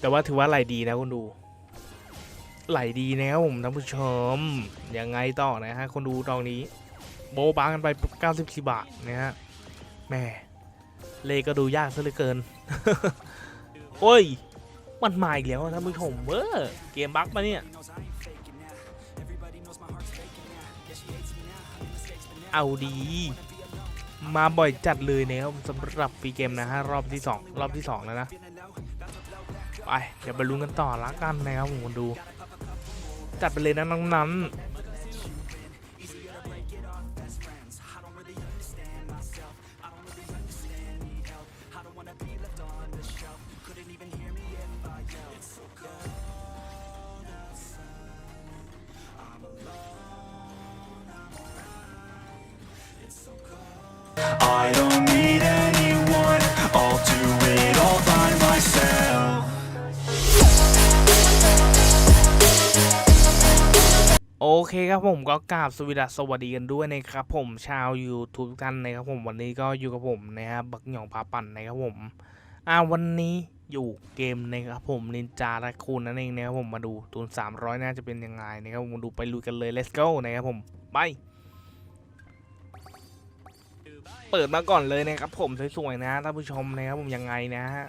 แต่ว่าถือว่าไหลดีนะคุณดู ไหลดีนะผมท่านผู้ชม ยังไงต่อนะฮะคนดูตอนนี้ โบบากันไป94บาทนะฮะแม่เลก็ดูยากซะเหลือเกิน โอ้ย มันมาอีกแล้วท่านผู้ชมเออเกมบั๊กมาเนี่ยเอาดีมาบ่อยจัดเลยนะครับสำหรับฟรีเกมนะฮะรอบที่ 2 รอบที่ 2 แล้วนะ ไป เดี๋ยวไปลุ้นกันต่อละกันนะครับผมดู จัดไปเลยนะน้องนั้น I don't เคครับผมก็กราบสวสดสวัสดีกันด้วยนะครับผมชาว YouTube ทุกท่านนะครับผมวันนี้ก็อยู่กับผมนะครับบักหยองพาปั่นนะครับผมอ่าวันนี้อยู่เกมนะครับผมนินจาและคูณนั่นเองนะครับผมมาดูตูน300 น่าจะเป็นยังไงนะครับผมมาดูไปลุยกันเลย let's go นะครับผมไปเปิดมาก่อนเลยนะครับผมสวยๆนะท่านผู้ชมนะครับผมยังไงนะฮะ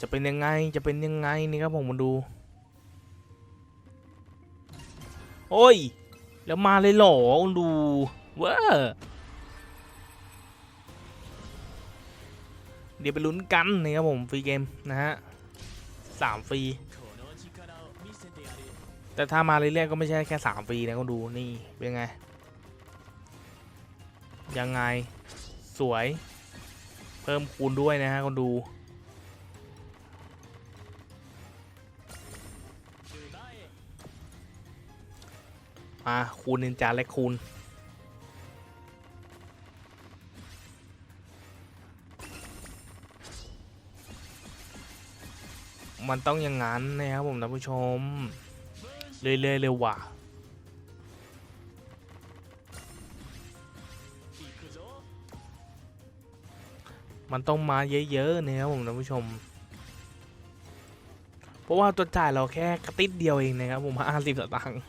จะเป็นยังไงจะเป็นยังไงนี่ครับผมมาดู โอ้ย แล้วมาเลยหรอดูเว้อเดี๋ยวไปลุ้นกันนี่ครับผมฟรีเกมนะฮะสามฟรีแต่ถ้ามาเรื่อยๆก็ไม่ใช่แค่สามฟรีนะก็ดูนี่เป็นไง ยังไงสวย เพิ่มคูณด้วยนะฮะคนดู มาคูณนินจาและคูณมันต้องอย่างนั้นนะครับผมท่านผู้ชม เรื่อยๆเร็วว่ะมันต้องมาเยอะๆนะครับผมท่านผู้ชม เพราะว่าตัวจ่ายเราแค่กระติดเดียวเองนะครับผมห้าสิบสตางค์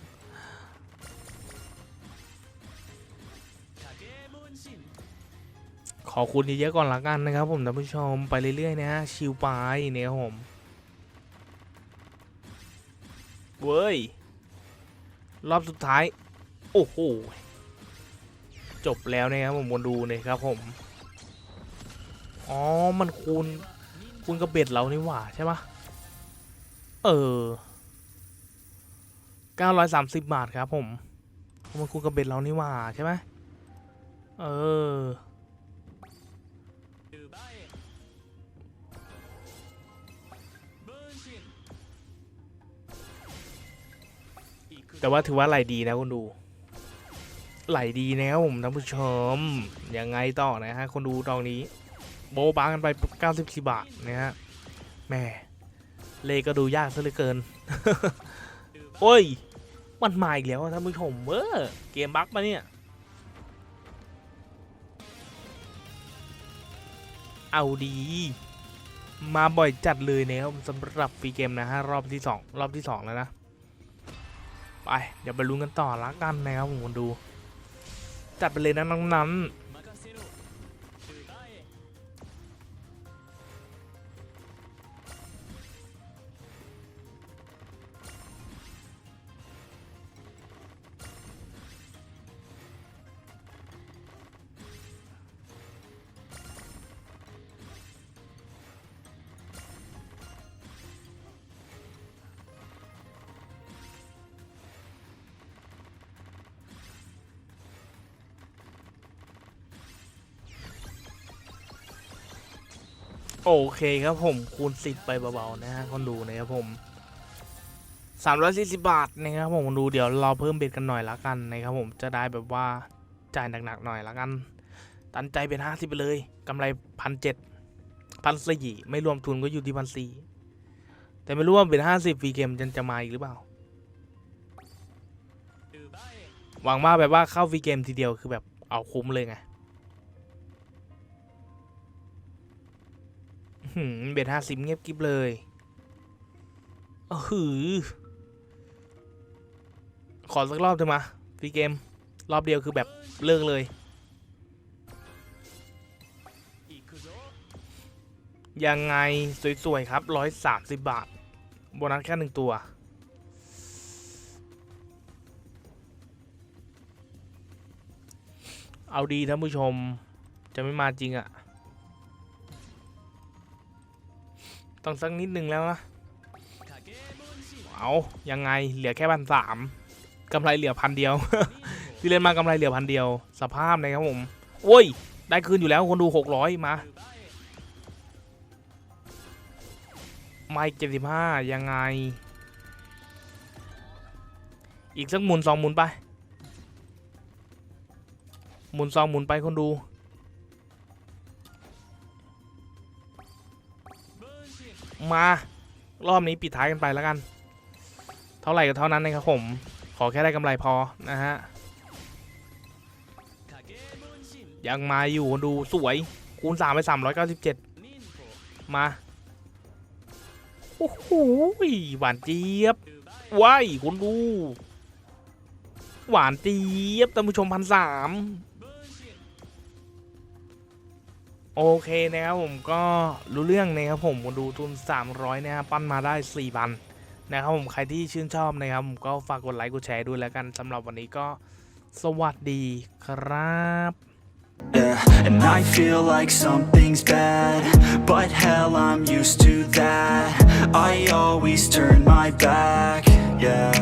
ขอคุณเยอะๆก่อนละกันนะครับ ผมท่านผู้ชมไปเรื่อยๆนะฮะชิวไปเนี่ยผมเว้ยรอบสุดท้าย โอ้โหจบแล้วนะครับผมมาดูเลยครับผมอ๋อมันคูณคูณกระเบ็ดเรานี่หว่าใช่ปะเออ930 บาทครับผมมันคูณกระเบ็ดเรานี่หว่าใช่ไหมเออ แต่ว่าถือว่าไหลดีนะคุณดู ไหลดีนะครับผมท่านผู้ชม ยังไงต่อนะฮะ คนดูตอนนี้ โบบางกันไป 94 บาทนะฮะแม่เลก็ดูยากซะเหลือเกิน โอ้ย มันมาอีกแล้วท่านผู้ชมเออเกมบั๊กมาเนี่ยเอาดี มาบ่อยจัดเลยนะครับสำหรับฟรีเกมนะฮะรอบที่ 2 รอบที่ 2 แล้วนะ ไป เดี๋ยวไปลุ้นกันต่อละกันนะครับผมคนดู จัดไปเลยนะน้องนั้น โอเคครับผมคูณสิบไปเบาๆนะฮะคนดูนะครับผมสามร้อยสี่สิบาทนะครับผมคนดูเดี๋ยวเราเพิ่มเบ็ดกันหน่อยละกันนะครับผมจะได้แบบว่าจ่ายหนักๆหน่อยละกัน ตันใจเป็นห้าสิบไปเลยกำไรพันเจ็ดพันสี่ไม่รวมทุนก็อยู่ที่พันสี่แต่ไม่รู้ว่าเป็นห้าสิบฟรีเกมจะจะมาอีกหรือเปล่า หวังว่าแบบว่าเข้าฟรีเกมทีเดียวคือแบบเอาคุ้มเลยไง หืมเบ็ดห้าสิบเงียบกิบเลยเออหือ ขอสักรอบเถอะมาฟรีเกม รอบเดียวคือแบบเลิกเลย ยังไงสวย ๆ ครับร้อยสามสิบบาท โบนัสแค่หนึ่งตัว เอาดีท่านผู้ชมจะไม่มาจริงอะ่ะ ต้องสักนิดนึงแล้วนะ เอายังไงเหลือแค่พันสามกำไรเหลือพันเดียว ที่เล่นมากำไรเหลือพันเดียว สภาพนะครับผม โอ้ย ได้คืนอยู่แล้วคนดูหกร้อยมา ไม่เจ็ดสิบห้ายังไง อีกสักหมุนสองหมุนไป หมุนสองหมุนไปคนดู มารอบนี้ปิดท้ายกันไปแล้วกัน เท่าไหร่ก็เท่านั้นนะครับผม ขอแค่ได้กำไรพอนะฮะ ยังมาอยู่ดูสวย คูณสามไปสามร้อยเก้าสิบเจ็ดมา โอ้โหหวานเจี๊ยบว้ายคุณดู หวานเจี๊ยบท่านผู้ชมพันสาม โอเคนะครับผมก็รู้เรื่องนะครับผมคุณดูทุน 300นะครับปั้นมาได้4พันนะครับผมใครที่ชื่นชอบนะครับผมก็ฝากกดไลค์กดแชร์ด้วยแล้วกันสำหรับวันนี้ก็สวัสดีครับ Yeah, and I feel like something's bad But hell, I'm used to that I always turn my back, yeah